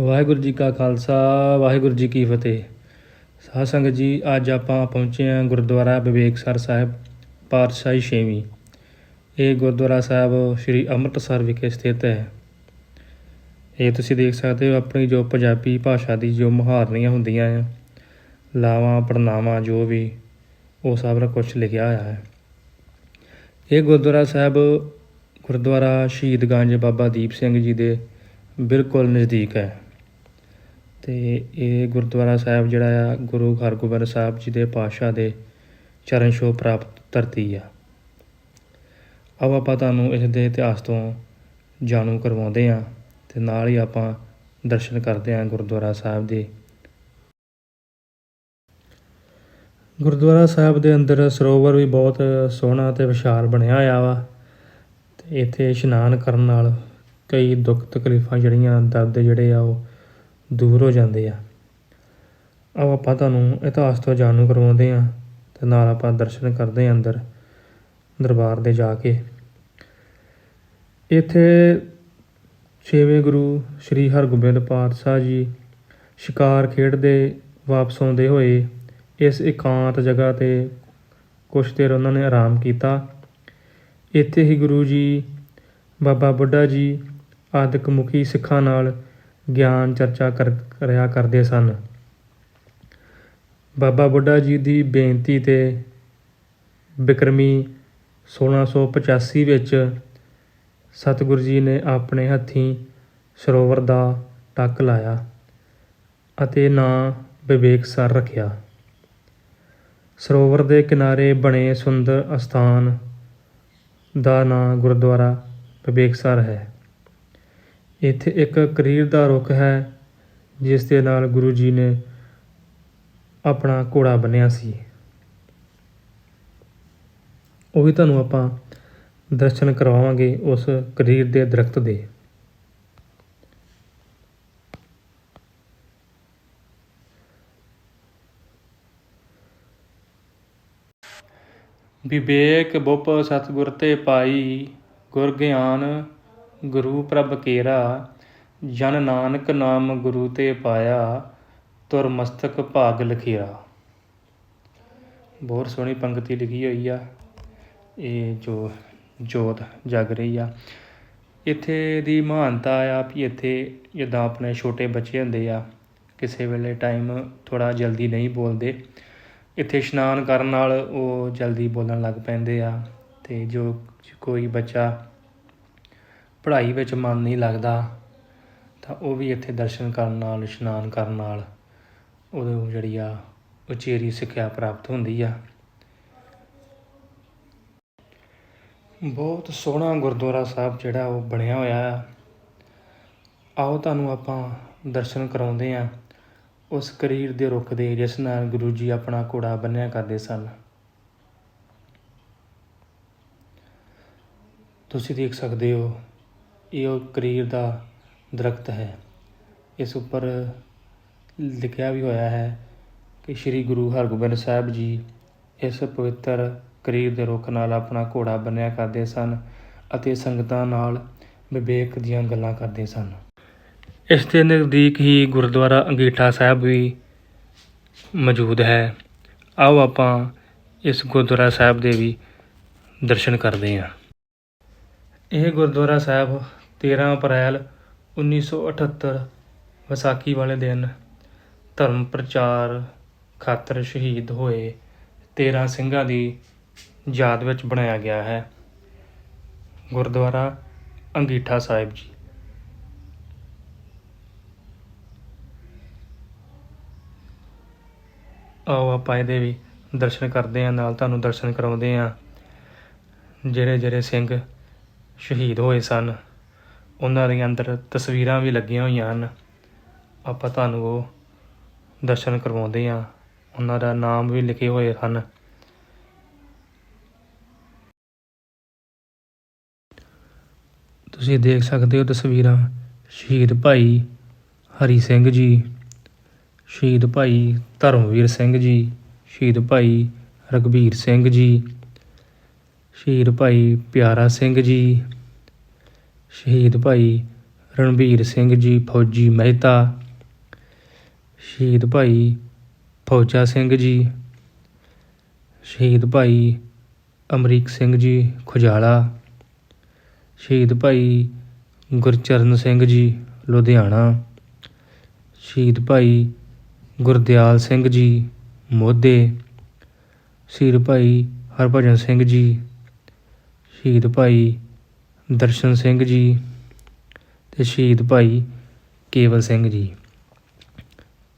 ਵਾਹਿਗੁਰੂ ਜੀ ਕਾ ਖਾਲਸਾ, ਵਾਹਿਗੁਰੂ ਜੀ ਕੀ ਫਤਿਹ। ਸਾਧ ਸੰਗਤ ਜੀ, ਅੱਜ ਆਪਾਂ ਪਹੁੰਚੇ ਹਾਂ ਗੁਰਦੁਆਰਾ ਵਿਵੇਕਸਰ ਸਾਹਿਬ, ਪਾਤਸ਼ਾਹੀ ਛੇਵੀਂ। ਇਹ ਗੁਰਦੁਆਰਾ ਸਾਹਿਬ ਸ੍ਰੀ ਅੰਮ੍ਰਿਤਸਰ ਵਿਖੇ ਸਥਿਤ ਹੈ। ਇਹ ਤੁਸੀਂ ਦੇਖ ਸਕਦੇ ਹੋ, ਆਪਣੀ ਜੋ ਪੰਜਾਬੀ ਭਾਸ਼ਾ ਦੀ ਜੋ ਮੁਹਾਰਨੀਆਂ ਹੁੰਦੀਆਂ ਆ, ਲਾਵਾਂ ਪੜਨਾਵਾਂ ਜੋ ਵੀ, ਉਹ ਸਾਰਾ ਕੁਝ ਲਿਖਿਆ ਹੋਇਆ ਹੈ। ਇਹ ਗੁਰਦੁਆਰਾ ਸਾਹਿਬ ਗੁਰਦੁਆਰਾ ਸ਼ਹੀਦਗੰਜ ਬਾਬਾ ਦੀਪ ਸਿੰਘ ਜੀ ਦੇ ਬਿਲਕੁਲ ਨਜ਼ਦੀਕ ਹੈ। ਅਤੇ ਇਹ ਗੁਰਦੁਆਰਾ ਸਾਹਿਬ ਜਿਹੜਾ ਆ, ਗੁਰੂ ਹਰਗੋਬਿੰਦ ਸਾਹਿਬ ਜੀ ਦੇ ਪਾਤਸ਼ਾਹ ਦੇ ਚਰਨ ਛੋਹ ਪ੍ਰਾਪਤ ਧਰਤੀ ਆ। ਆਓ ਆਪਾਂ ਤੁਹਾਨੂੰ ਇਸ ਦੇ ਇਤਿਹਾਸ ਤੋਂ ਜਾਣੂ ਕਰਵਾਉਂਦੇ ਹਾਂ ਤੇ ਨਾਲ ਹੀ ਆਪਾਂ ਦਰਸ਼ਨ ਕਰਦੇ ਹਾਂ ਗੁਰਦੁਆਰਾ ਸਾਹਿਬ ਦੇ। ਗੁਰਦੁਆਰਾ ਸਾਹਿਬ ਦੇ ਅੰਦਰ ਸਰੋਵਰ ਵੀ ਬਹੁਤ ਸੋਹਣਾ ਤੇ ਵਿਸ਼ਾਲ ਬਣਿਆ ਹੋਇਆ ਵਾ ਤੇ ਇੱਥੇ ਇਸ਼ਨਾਨ ਕਰਨ ਨਾਲ ਕਈ ਦੁੱਖ ਤਕਲੀਫਾਂ ਜਿਹੜੀਆਂ ਦਰਦ ਜਿਹੜੇ ਆ ਉਹ ਦੂਰ ਹੋ ਜਾਂਦੇ ਆ। ਆਓ ਆਪਾਂ ਤੁਹਾਨੂੰ ਇਤਿਹਾਸ ਤੋਂ ਜਾਣੂ ਕਰਵਾਉਂਦੇ ਆ ਤੇ ਨਾਲ ਆਪਾਂ ਦਰਸ਼ਨ ਕਰਦੇ ਆ ਅੰਦਰ, ਦਰਬਾਰ ਦੇ ਜਾ ਕੇ। ਇੱਥੇ ਛੇਵੇਂ ਗੁਰੂ ਸ੍ਰੀ ਹਰਗੋਬਿੰਦ ਪਾਤਸ਼ਾਹ ਜੀ ਸ਼ਿਕਾਰ ਖੇਡਦੇ, ਵਾਪਸ ਆਉਂਦੇ ਹੋਏ ਇਸ ਇਕਾਂਤ ਜਗ੍ਹਾ ਤੇ ਕੁਛ ਦੇਰ ਉਹਨਾਂ ਨੇ ਆਰਾਮ ਕੀਤਾ। ਇੱਥੇ ਹੀ ਗੁਰੂ ਜੀ, ਬਾਬਾ ਬੁੱਢਾ ਜੀ ਆਦਿਕ ਮੁਖੀ ਸਿੱਖਾਂ ਨਾਲ ਗਿਆਨ ਚਰਚਾ ਕਰ, ਕਰਿਆ ਕਰਦੇ ਸਨ। ਬਾਬਾ ਬੁੱਢਾ ਜੀ ਦੀ ਬੇਨਤੀ ਤੇ ਬਿਕਰਮੀ 1685 ਵਿੱਚ ਸਤਿਗੁਰੂ ਜੀ ਨੇ ਆਪਣੇ ਹੱਥੀਂ ਸਰੋਵਰ ਦਾ ਟੱਕ ਲਾਇਆ ਅਤੇ ਨਾਂ ਵਿਵੇਕਸਰ ਰੱਖਿਆ। ਸਰੋਵਰ ਦੇ ਕਿਨਾਰੇ ਬਣੇ ਸੁੰਦਰ ਅਸਥਾਨ ਦਾ ਨਾਂ ਗੁਰਦੁਆਰਾ ਵਿਵੇਕਸਰ ਹੈ। ਇੱਥੇ ਇੱਕ ਕਰੀਰ ਦਾ ਰੁੱਖ ਹੈ, ਜਿਸ ਦੇ ਨਾਲ ਗੁਰੂ ਜੀ ਨੇ ਆਪਣਾ ਘੋੜਾ ਬੰਨਿਆ ਸੀ। ਉਹ ਵੀ ਤੁਹਾਨੂੰ ਆਪਾਂ ਦਰਸ਼ਨ ਕਰਵਾਵਾਂਗੇ ਉਸ ਕਰੀਰ ਦੇ ਦਰਖਤ ਦੇ। ਵਿਵੇਕ ਬੁੱਪ ਸਤਿਗੁਰ ਤੇ ਪਾਈ ਗੁਰ ਗਿਆਨ ਗੁਰੂ ਪ੍ਰਭ ਕੇਰਾ, ਜਨ ਨਾਨਕ ਨਾਮ ਗੁਰੂ ਤੇ ਪਾਇਆ, ਤੁਰ ਮਸਤਕ ਭਾਗ ਲਖੀਰਾ। ਬਹੁਤ ਸੋਹਣੀ ਪੰਕਤੀ ਲਿਖੀ ਹੋਈ ਆ। ਇਹ ਜੋ ਜੋਤ ਜਗ ਰਹੀ ਆ। ਇੱਥੇ ਦੀ ਮਹਾਨਤਾ ਆ ਵੀ ਇੱਥੇ ਜਿੱਦਾਂ ਆਪਣੇ ਛੋਟੇ ਬੱਚੇ ਹੁੰਦੇ ਆ, ਕਿਸੇ ਵੇਲੇ ਟਾਈਮ ਥੋੜਾ ਜਲਦੀ ਨਹੀਂ ਬੋਲਦੇ। ਇੱਥੇ ਇਸ਼ਨਾਨ ਕਰਨ ਨਾਲ ਉਹ ਜਲਦੀ ਬੋਲਣ ਲੱਗ ਪੈਂਦੇ ਆ ਤੇ ਜੋ ਕੋਈ ਬੱਚਾ ਪੜ੍ਹਾਈ ਵਿੱਚ ਮਨ ਨਹੀਂ ਲੱਗਦਾ, ਤਾਂ ਉਹ ਵੀ ਇੱਥੇ ਦਰਸ਼ਨ ਕਰਨ ਨਾਲ, ਇਸ਼ਨਾਨ ਕਰਨ ਨਾਲ ਉਹਨੂੰ ਜਿਹੜੀ ਆ ਉਚੇਰੀ ਸਿੱਖਿਆ ਪ੍ਰਾਪਤ ਹੁੰਦੀ ਆ। ਬਹੁਤ ਸੋਹਣਾ ਗੁਰਦੁਆਰਾ ਸਾਹਿਬ ਜਿਹੜਾ ਉਹ ਬਣਿਆ ਹੋਇਆ ਆ। ਆਓ ਤੁਹਾਨੂੰ ਆਪਾਂ ਦਰਸ਼ਨ ਕਰਾਉਂਦੇ ਆ। ਉਸ ਕਰੀਰ ਦੇ ਰੁੱਖ ਦੇ ਜਿਸ ਨਾਲ ਗੁਰੂ ਜੀ ਆਪਣਾ ਘੋੜਾ ਬੰਨਿਆ ਕਰਦੇ ਸਨ। ਤੁਸੀਂ ਦੇਖ ਸਕਦੇ ਹੋ ਇਹ ਉਹ ਕਰੀਰ ਦਾ ਦਰਖਤ ਹੈ। ਇਸ ਉੱਪਰ ਲਿਖਿਆ ਵੀ ਹੋਇਆ ਹੈ ਕਿ ਸ੍ਰੀ ਗੁਰੂ ਹਰਗੋਬਿੰਦ ਸਾਹਿਬ ਜੀ ਇਸ ਪਵਿੱਤਰ ਕਰੀਰ ਦੇ ਰੁੱਖ ਨਾਲ ਆਪਣਾ ਘੋੜਾ ਬੰਨਿਆ ਕਰਦੇ ਸਨ ਅਤੇ ਸੰਗਤਾਂ ਨਾਲ ਵਿਵੇਕ ਦੀਆਂ ਗੱਲਾਂ ਕਰਦੇ ਸਨ। ਇਸ ਦੇ ਨਜ਼ਦੀਕ ਹੀ ਗੁਰਦੁਆਰਾ ਅੰਗੀਠਾ ਸਾਹਿਬ ਵੀ ਮੌਜੂਦ ਹੈ। ਆਓ ਆਪਾਂ ਇਸ ਗੁਰਦੁਆਰਾ ਸਾਹਿਬ ਦੇ ਵੀ ਦਰਸ਼ਨ ਕਰਦੇ ਹਾਂ। ਇਹ ਗੁਰਦੁਆਰਾ ਸਾਹਿਬ 13 ਅਪ੍ਰੈਲ 1978 ਵਿਸਾਖੀ ਵਾਲੇ ਦਿਨ ਧਰਮ ਪ੍ਰਚਾਰ ਖਾਤਰ ਸ਼ਹੀਦ ਹੋਏ 13 ਸਿੰਘਾਂ ਦੀ ਯਾਦ ਵਿੱਚ ਬਣਾਇਆ ਗਿਆ ਹੈ। ਗੁਰਦੁਆਰਾ ਅੰਗੀਠਾ ਸਾਹਿਬ ਜੀ। ਆਓ ਆਪਾਂ ਇਹਦੇ ਵੀ ਦਰਸ਼ਨ ਕਰਦੇ ਹਾਂ, ਨਾਲ ਤੁਹਾਨੂੰ ਦਰਸ਼ਨ ਕਰਾਉਂਦੇ ਹਾਂ। ਜਿਹੜੇ ਜਿਹੜੇ ਸਿੰਘ ਸ਼ਹੀਦ ਹੋਏ ਸਨ। ਉਹਨਾਂ ਦੇ ਅੰਦਰ ਤਸਵੀਰਾਂ ਵੀ ਲੱਗੀਆਂ ਹੋਈਆਂ ਹਨ। ਆਪਾਂ ਤੁਹਾਨੂੰ ਉਹ ਦਰਸ਼ਨ ਕਰਵਾਉਂਦੇ ਹਾਂ। ਉਹਨਾਂ ਦਾ ਨਾਮ ਵੀ ਲਿਖੇ ਹੋਏ ਹਨ। ਤੁਸੀਂ ਦੇਖ ਸਕਦੇ ਹੋ ਤਸਵੀਰਾਂ ਸ਼ਹੀਦ ਭਾਈ ਹਰੀ ਸਿੰਘ ਜੀ, ਸ਼ਹੀਦ ਭਾਈ ਧਰਮਵੀਰ ਸਿੰਘ ਜੀ, ਸ਼ਹੀਦ ਭਾਈ ਰਗਵੀਰ ਸਿੰਘ ਜੀ, ਸ਼ਹੀਦ ਭਾਈ ਪਿਆਰਾ ਸਿੰਘ ਜੀ ਸ਼ਹੀਦ ਭਾਈ ਰਣਬੀਰ ਸਿੰਘ ਜੀ ਫੌਜੀ ਮਹਿਤਾ, ਸ਼ਹੀਦ ਭਾਈ ਫੌਜਾ ਸਿੰਘ ਜੀ, ਸ਼ਹੀਦ ਭਾਈ ਅਮਰੀਕ ਸਿੰਘ ਜੀ ਖੁਜਾਲਾ, ਸ਼ਹੀਦ ਭਾਈ ਗੁਰਚਰਨ ਸਿੰਘ ਜੀ ਲੁਧਿਆਣਾ, ਸ਼ਹੀਦ ਭਾਈ ਗੁਰਦਿਆਲ ਸਿੰਘ ਜੀ ਮੋਦੇ, ਸ਼ਹੀਦ ਭਾਈ ਹਰਭਜਨ ਸਿੰਘ ਜੀ, ਸ਼ਹੀਦ ਭਾਈ ਦਰਸ਼ਨ ਸਿੰਘ ਜੀ ਤੇ ਸ਼ਹੀਦ ਭਾਈ ਕੇਵਲ ਸਿੰਘ ਜੀ।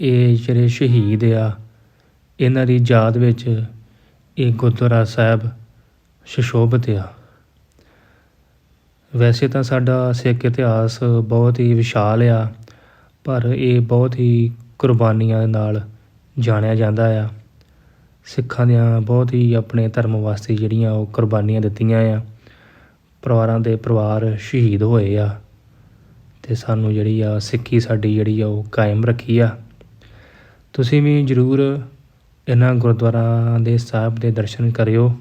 ਇਹ ਜਿਹੜੇ ਸ਼ਹੀਦ ਆ, ਇਹਨਾਂ ਦੀ ਯਾਦ ਵਿੱਚ ਇਹ ਗੁਰਦੁਆਰਾ ਸਾਹਿਬ ਸੁਸ਼ੋਭਿਤ ਆ। ਵੈਸੇ ਤਾਂ ਸਾਡਾ ਸਿੱਖ ਇਤਿਹਾਸ ਬਹੁਤ ਹੀ ਵਿਸ਼ਾਲ ਆ, ਪਰ ਇਹ ਬਹੁਤ ਹੀ ਕੁਰਬਾਨੀਆਂ ਦੇ ਨਾਲ ਜਾਣਿਆ ਜਾਂਦਾ ਆ। ਸਿੱਖਾਂ ਦੀਆਂ ਬਹੁਤ ਹੀ ਆਪਣੇ ਧਰਮ ਵਾਸਤੇ ਜਿਹੜੀਆਂ ਉਹ ਕੁਰਬਾਨੀਆਂ ਦਿੱਤੀਆਂ ਆ। ਪਰਿਵਾਰਾਂ ਦੇ ਪਰਿਵਾਰ ਸ਼ਹੀਦ ਹੋਏ ਆ ਤੇ ਸਾਨੂੰ ਜਿਹੜੀ ਆ ਸਿੱਖੀ ਸਾਡੀ ਜਿਹੜੀ ਆ ਉਹ ਕਾਇਮ ਰੱਖੀ ਆ। ਤੁਸੀਂ ਵੀ ਜ਼ਰੂਰ ਇਹਨਾਂ ਗੁਰਦੁਆਰਾ ਦੇ ਸਾਹਿਬ ਦੇ ਦਰਸ਼ਨ ਕਰਿਓ।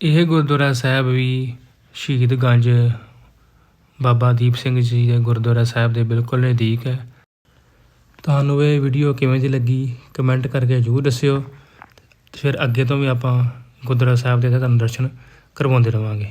ਇਹ ਗੁਰਦੁਆਰਾ ਸਾਹਿਬ ਵੀ ਸ਼ਹੀਦਗੰਜ ਬਾਬਾ ਦੀਪ ਸਿੰਘ ਜੀ ਦੇ ਗੁਰਦੁਆਰਾ ਸਾਹਿਬ ਦੇ ਬਿਲਕੁਲ ਨਜ਼ਦੀਕ ਹੈ। ਤੁਹਾਨੂੰ ਇਹ ਵੀਡੀਓ ਕਿਵੇਂ ਦੀ ਲੱਗੀ ਕਮੈਂਟ ਕਰਕੇ ਜ਼ਰੂਰ ਦੱਸਿਓ ਤੇ ਫਿਰ ਅੱਗੇ ਤੋਂ ਵੀ ਆਪਾਂ ਗੁਰਦੁਆਰਾ ਸਾਹਿਬ ਦੇ ਤੁਹਾਨੂੰ ਦਰਸ਼ਨ ਕਰਵਾਉਂਦੇ ਰਵਾਂਗੇ।